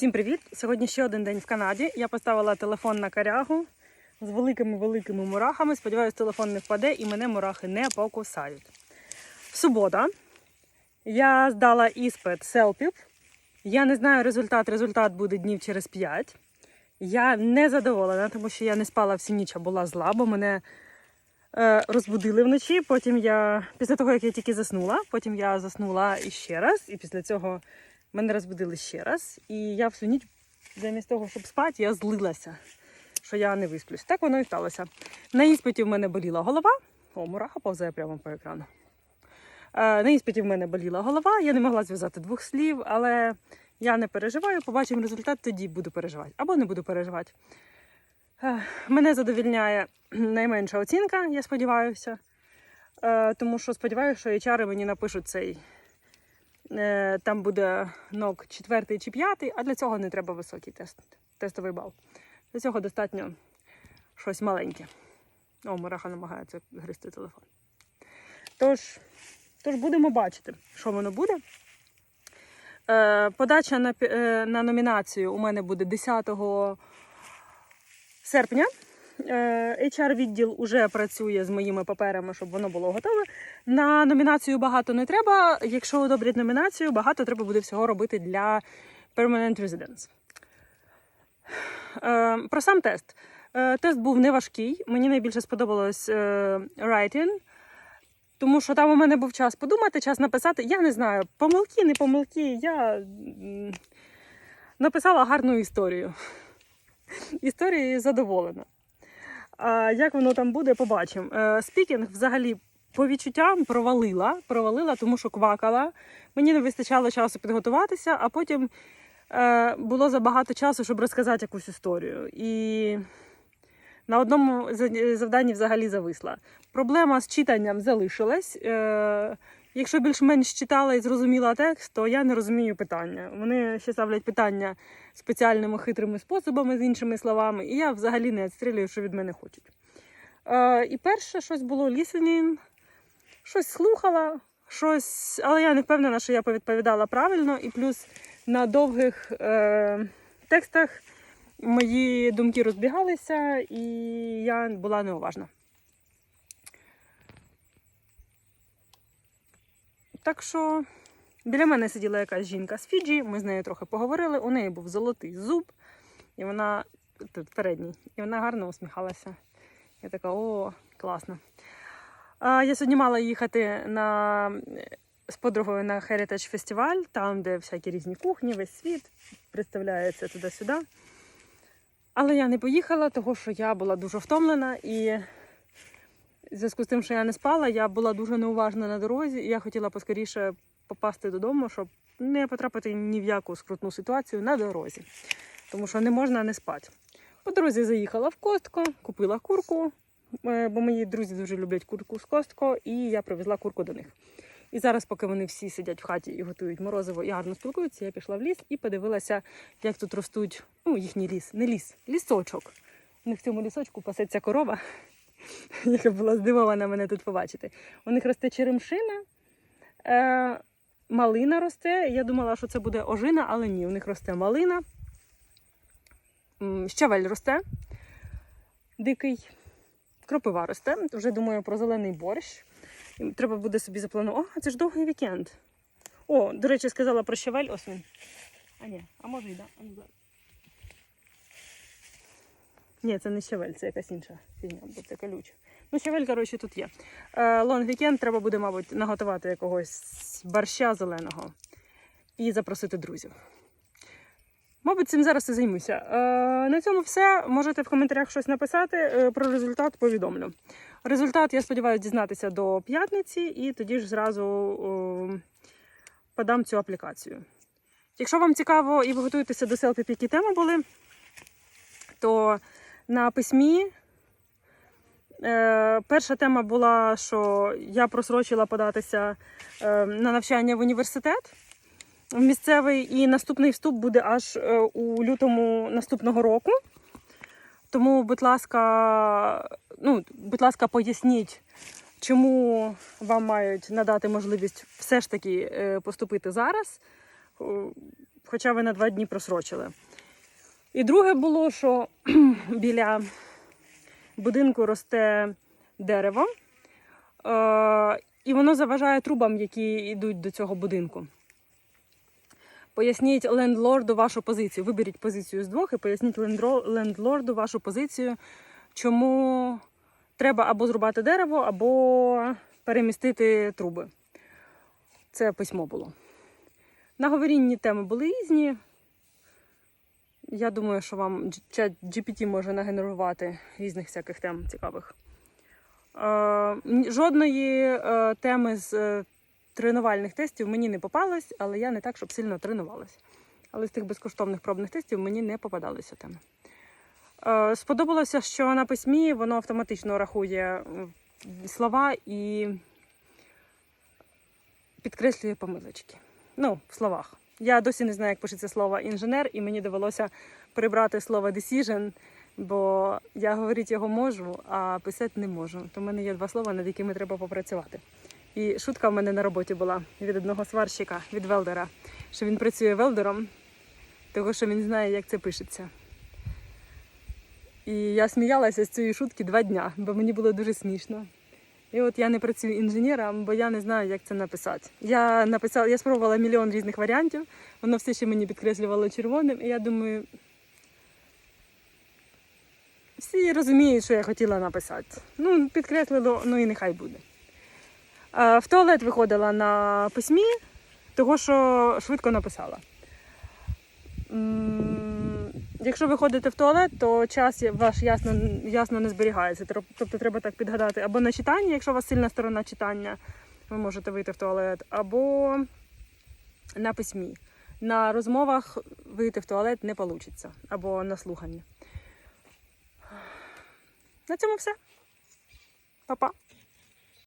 Всім привіт! Сьогодні ще один день в Канаді. Я поставила телефон на корягу з великими-великими мурахами. Сподіваюсь, телефон не впаде і мене мурахи не покусають. Субота. Я здала іспит селпіп. Я не знаю результат. Результат буде днів через 5. Я не задоволена, тому що я не спала всю ніч, а була зла, бо мене е, розбудили вночі. Потім я, після того, як я тільки заснула, потім я заснула іще раз, і після цього мене розбудили ще раз. І я всю ніч, замість того, щоб спати, я злилася, що я не висплюсь. Так воно і сталося. На іспиті в мене боліла голова. О, мураха повзає прямо по екрану. Е, На іспиті в мене боліла голова, я не могла зв'язати двох слів, але я не переживаю. Побачимо результат, тоді буду переживати. Або не буду переживати. Е, Мене задовільняє найменша оцінка, я сподіваюся. Е, Тому що сподіваюся, що HR мені напишуть цей. Е, Там буде нок четвертий чи п'ятий, а для цього не треба високий тест, тестовий бал. Для цього достатньо щось маленьке. О, Мураха намагається гризти телефон. Тож, тож будемо бачити, що воно буде. Е, подача на, е, на номінацію у мене буде 10 серпня. Е, HR-відділ уже працює з моїми паперами, щоб воно було готове. На номінацію багато не треба. Якщо одобрять номінацію, багато треба буде всього робити для Permanent Residence. Е, про сам тест. Е, тест був неважкий. Мені найбільше сподобалось writing, тому що там у мене був час подумати, час написати. Я не знаю, помилки, не помилки. Я написала гарну історію. Історією задоволена. А як воно там буде, побачимо. Е, Спікінг взагалі по відчуттям провалила, провалила, тому що квакала. Мені не вистачало часу підготуватися, а потім е, було забагато часу, щоб розказати якусь історію. І на одному за- завданні взагалі зависла. Проблема з читанням залишилась. Е, якщо більш-менш читала і зрозуміла текст, то я не розумію питання. Вони ще ставлять питання спеціальними хитрими способами, з іншими словами, і я взагалі не відстрілюю, що від мене хочуть. Е, і перше щось було listening, щось слухала, щось, але я не впевнена, що я повідповідала правильно, і плюс на довгих е, текстах мої думки розбігалися, і я була неуважна. Так що біля мене сиділа якась жінка з Фіджі, ми з нею трохи поговорили. У неї був золотий зуб, і вона тут передній, і вона гарно усміхалася. Я така, о, класно. А, я сьогодні мала їхати на, з подругою на Heritage фестиваль, там, де всякі різні кухні, весь світ представляється туди-сюди. Але я не поїхала, тому що я була дуже втомлена і в зв'язку з тим, що я не спала, я була дуже неуважна на дорозі, і я хотіла поскоріше попасти додому, щоб не потрапити ні в яку скрутну ситуацію на дорозі. Тому що не можна не спати. По дорозі заїхала в Костко, купила курку, е, бо мої друзі дуже люблять курку з Костко, і я привезла курку до них. І зараз, поки вони всі сидять в хаті і готують морозиво і гарно спілкуються, я пішла в ліс і подивилася, як тут ростуть ну, їхній ліс, не ліс, лісочок. У них в цьому лісочку пасеться корова, яка була здивована мене тут побачити. У них росте черемшина, е, малина росте. Я думала, що це буде ожина, але ні, у них росте малина. Щавель росте, дикий, кропива росте. Вже думаю про зелений борщ. І Треба буде собі запланувати. О, це ж довгий вікенд. О, до речі, сказала про щавель. Ось він. А ні, а може і да. Ні, це не щавель, це якась інша фігня, бо це колюче. Ну, щавель, коротше, тут є. Е, лонг вікенд треба буде, мабуть, наготувати якогось борща зеленого і запросити друзів. Мабуть, цим зараз і займуся. Е, на цьому все. Можете в коментарях щось написати. Е, про результат повідомлю. Результат, я сподіваюся, дізнатися до п'ятниці, і тоді ж зразу е, подам цю аплікацію. Якщо вам цікаво і ви готуєтеся до селфі, які теми були, то на письмі е, перша тема була, що я просрочила податися е, на навчання в університет в місцевий, і наступний вступ буде аж е, у лютому наступного року. Тому, будь ласка, ну, будь ласка, поясніть, чому вам мають надати можливість все ж таки поступити зараз. Хоча ви на два дні просрочили. І друге було, що біля будинку росте дерево, е, і воно заважає трубам, які йдуть до цього будинку. Поясніть лендлорду вашу позицію. Виберіть позицію з двох і поясніть лендлорду вашу позицію, чому треба або зрубати дерево, або перемістити труби. Це письмо було. Наговорінні теми були різні. Я думаю, що вам чат GPT може нагенерувати різних всяких тем цікавих. Е, жодної е, теми з е, тренувальних тестів мені не попалось, але я не так, щоб сильно тренувалась. Але з тих безкоштовних пробних тестів мені не попадалися теми. Сподобалося, що на письмі воно автоматично рахує слова і підкреслює помилочки. Ну, в словах. Я досі не знаю, як пишеться слово інженер, і мені довелося прибрати слово decision, бо я говорити його можу, а писати не можу. То в мене є два слова, над якими треба попрацювати. І шутка в мене на роботі була від одного сварщика, від велдера, що він працює велдером, того що він знає, як це пишеться. І я сміялася з цієї шутки два дня, бо мені було дуже смішно. І от я не працюю інженером, бо я не знаю, як це написати. Я написала, я спробувала мільйон різних варіантів, воно все ще мені підкреслювало червоним, і я думаю, всі розуміють, що я хотіла написати. Ну, підкреслило, ну і нехай буде. В туалет виходила на письмі, того що швидко написала. Якщо ви ходите в туалет, то час ваш ясно, ясно не зберігається. Тобто треба так підгадати або на читання, якщо у вас сильна сторона читання, ви можете вийти в туалет, або на письмі. На розмовах вийти в туалет не вийде, або на слуханні. На цьому все. Па-па.